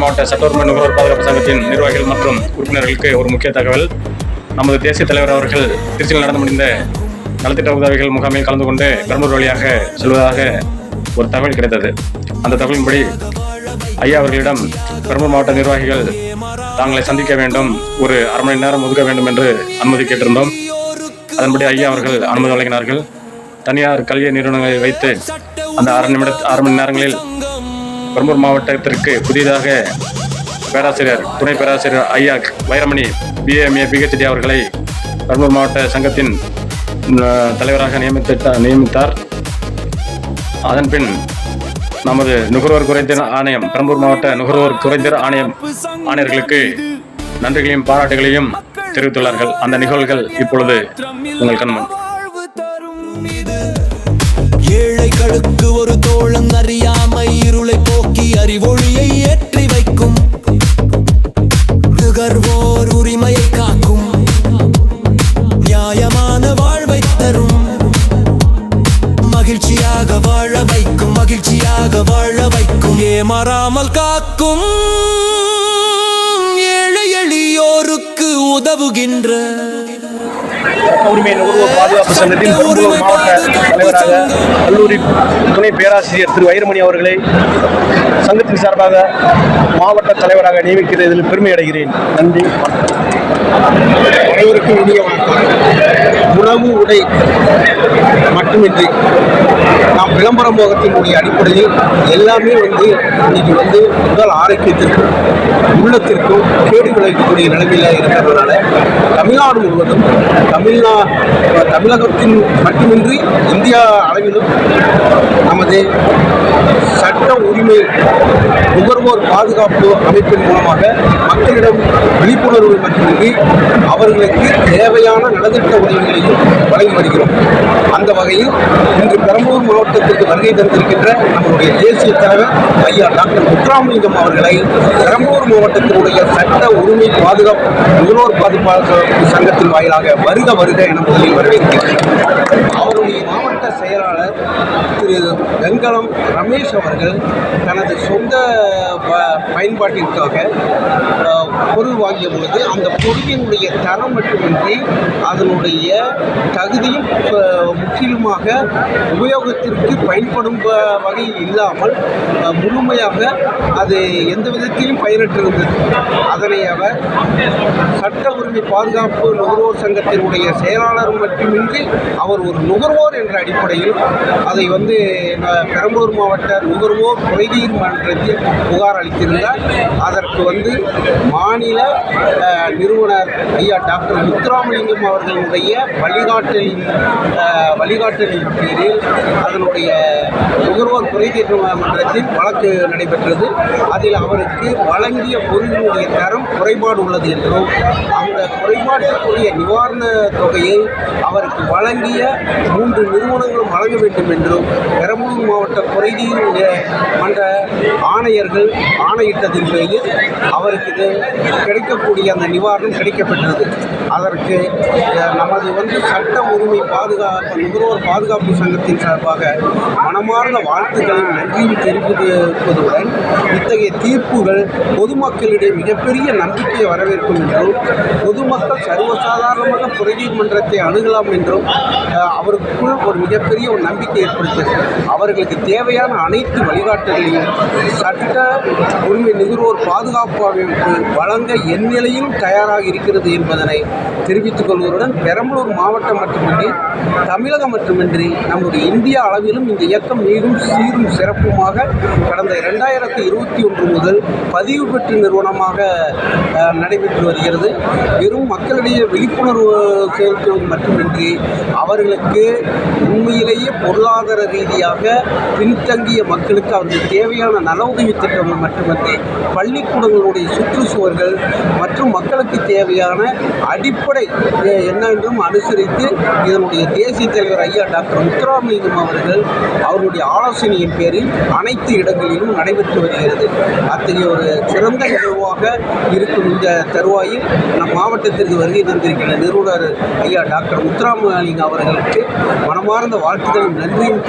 மாவட்ட சட்டோர்ம நுகர்வோர் பாதுகாப்பு சங்கத்தின் நிர்வாகிகள் மற்றும் உறுப்பினர்களுக்கு ஒரு முக்கிய தகவல். நமது தேசிய தலைவர் அவர்கள் திருச்சியில் நடந்து முடிந்த நலத்திட்ட உதவிகள் முகாமில் கலந்து கொண்டு பெரம்பூர் வழியாக செல்வதாக ஒரு தகவல் கிடைத்தது. அந்த தகவலின்படி ஐயா அவர்களிடம் பெரம்பூர் மாவட்ட நிர்வாகிகள் தாங்களை சந்திக்க வேண்டும் ஒரு அரை மணி நேரம் ஒதுக்க வேண்டும் என்று அனுமதி கேட்டிருந்தோம். அதன்படி ஐயா அவர்கள் அனுமதி வழங்கினார்கள். தனியார் கல்வி நிறுவனங்களை வைத்து அந்த அரை நிமிட அரை மணி நேரங்களில் பெரம்பூர் மாவட்டத்திற்கு புதிதாக பேராசிரியர் துணை பேராசிரியர் ஐயா வைரமணி பிஏஎம்ஏ பிஹெச்டி அவர்களை பெரம்பூர் மாவட்ட சங்கத்தின் தலைவராக நியமித்த நியமித்தார். அதன் பின் நமது நுகர்வோர் குறைதீர் ஆணையம் பெரம்பூர் மாவட்ட நுகர்வோர் குறைந்தர் ஆணையம் ஆணையர்களுக்கு நன்றிகளையும் பாராட்டுகளையும் தெரிவித்துள்ளார்கள். அந்த நிகழ்வுகள் இப்பொழுது உங்கள் கண்முன். ஏழைகளுக்கு ஒரு நுகர்வோர் உரிமையை காக்கும். நியாயமான வாழ்வை தரும். மகிழ்ச்சியாக வாழ வைக்கும் மகிழ்ச்சியாக வாழ வைக்கும். ஏமாறாமல் காக்கும். ஏழை எளியோருக்கு உதவுகின்ற உரிமை நுகர்வோர் பாதுகாப்பு சங்கத்தின் பெரம்பலூர் மாவட்ட தலைவராக கல்லூரி துணை பேராசிரியர் திரு வைரமணி அவர்களை சங்கத்தின் சார்பாக மாவட்ட தலைவராக நியமிக்கிறதில் பெருமை அடைகிறேன். நன்றி. அனைவருக்கும் இனிய வணக்கம். உணவு உடை மட்டுமின்றி நாம் விளம்பர மோகத்தினுடைய அடிப்படையில் எல்லாமே வந்து இன்னைக்கு வந்து உடல் ஆரோக்கியத்திற்கும் உள்ளத்திற்கும் கேடு விளைவிக்கக்கூடிய நிலைமையில இருக்கிறதுனால தமிழ்நாடு முழுவதும் தமிழ்நா தமிழகத்தின் மட்டுமின்றி இந்தியா அளவிலும் நமது சட்ட உரிமை நுகர்வோர் பாதுகாப்பு அமைப்பின் மூலமாக மக்களிடம் விழிப்புணர்வு மட்டுமின்றி அவர்களுக்கு தேவையான நலத்திட்ட உதவிகளையும் வழங்கி வருகிறோம். அந்த வகையில் இன்று பெரம்பலூர் மாவட்டத்திற்கு வருகை தந்திருக்கின்ற நம்முடைய தேசிய தலைவர் ஐயா டாக்டர் முத்துராமலிங்கம் அவர்களை பெரம்பலூர் மாவட்டத்தினுடைய சட்ட உரிமை பாதுகாப்பு நுகர்வோர் பாதுகாப்பு சங்கத்தின் வாயிலாக வருக வருக என முதலில் வரவேற்கிறேன். அவருடைய செயலாளர் திரு வெங்கலம் ரமேஷ் அவர்கள் தனது சொந்த ப- பயன்பாட்டிற்காக பொருள் வாங்கிய பொழுது அந்த பொருளினுடைய தரம் மட்டுமின்றி அதனுடைய தகுதியும் முற்றிலுமாக உபயோகத்திற்கு பயன்படும் வகையில் இல்லாமல் முழுமையாக அது எந்த விதத்திலும் பயனற்றிருந்தது. அதனை அவர் சட்ட உரிமை பாதுகாப்பு நுகர்வோர் சங்கத்தினுடைய செயலாளர் மட்டுமின்றி அவர் ஒரு நுகர்வோர் என்ற அடிப்படையில் அதை வந்து பெரம்பலூர் மாவட்ட நுகர்வோர் குறைதீர் மன்றத்தில் புகார் அளித்திருந்தார். அதற்கு வந்து மாநில நிறுவனர் ஐயா டாக்டர் முத்துராமலிங்கம் அவர்களுடைய வழிகாட்டலின் வழிகாட்டலின் பேரில் அதனுடைய நுகர்வோர் குறைதீர் மன்றத்தில் வழக்கு நடைபெற்றது. அதில் அவருக்கு வழங்கிய பொருளினுடைய தரம் குறைபாடு உள்ளது என்றும் அந்த குறைபாட்டிற்குரிய நிவாரண தொகையை அவருக்கு வழங்கிய மூன்று நிறுவனங்களும் வழங்க வேண்டும் என்றும் பெரம்பலூர் மாவட்ட குறைதீர் மன்ற ஆணையர்கள் ஆணையிட்டதின் பேரில் அவருக்கு இது கிடைக்கக்கூடிய அந்த நிவாரணம் கிடைக்கப்பெற்றது அதற்கு நமது வந்து சட்ட உரிமை பாதுகாப்பு நுகர்வோர் பாதுகாப்பு சங்கத்தின் சார்பாக மனமார்ந்த வாழ்த்துக்களையும் நன்றியும் தெரிவிப்பதுடன் இத்தகைய தீர்ப்புகள் பொதுமக்களிடையே மிகப்பெரிய நம்பிக்கையை வரவேற்கும் என்றும் பொதுமக்கள் சர்வசாதாரணமாக குறைதீர் மன்றத்தை அணுகலாம் என்றும் அவருக்குள் ஒரு மிகப்பெரிய ஒரு நம்பிக்கை ஏற்படுத்தது அவர்களுக்கு தேவையான அனைத்து வழிகாட்டுகளையும் சட்ட உரிமை நுகர்வோர் பாதுகாப்பு அமைப்பு வழங்க எந்நிலையும் தயாராக இருக்கிறது என்பதனை தெரிவித்துக் கொள்வதுடன் பெரம்பலூர் மாவட்டம் மட்டுமின்றி தமிழகம் மட்டுமின்றி நம்முடைய இந்தியா அளவிலும் இந்த இயக்கம் மிகவும் சீரும் சிறப்புமாக கடந்த இரண்டாயிரத்தி இருபத்தி ஒன்று முதல் பதிவு பெற்று நிறுவனமாக நடைபெற்று வருகிறது. வெறும் மக்களிடையே விழிப்புணர்வு செலுத்துவது மட்டுமின்றி அவர்களுக்கு உண்மையிலேயே பொருளாதார ரீதியாக பின்தங்கிய மக்களுக்கு அவர்களுக்கு தேவையான நல உதவி திட்டங்கள் மட்டுமன்றி பள்ளிக்கூடங்களுடைய சுற்றுச்சுவர்கள் மற்றும் மக்களுக்கு தேவையான அடிப்படை என்னவென்றும் அனுசரித்து இதனுடைய தேசிய தலைவர் ஐயா டாக்டர் முத்துராமலிங்கம் அவர்கள் அவருடைய ஆலோசனையின் பேரில் அனைத்து இடங்களிலும் நடைபெற்று வருகிறது. அத்தகைய ஒரு சிறந்த நிகழ்வாக இருக்கும் இந்த தருவாயில் நம் மாவட்டத்திற்கு வருகை தந்திருக்கிற நிறுவனர் ஐயா டாக்டர் முத்துராமலிங்கம் அவர்களுக்கு மனமார்ந்த வாழ்த்துக்களும் நன்றியும்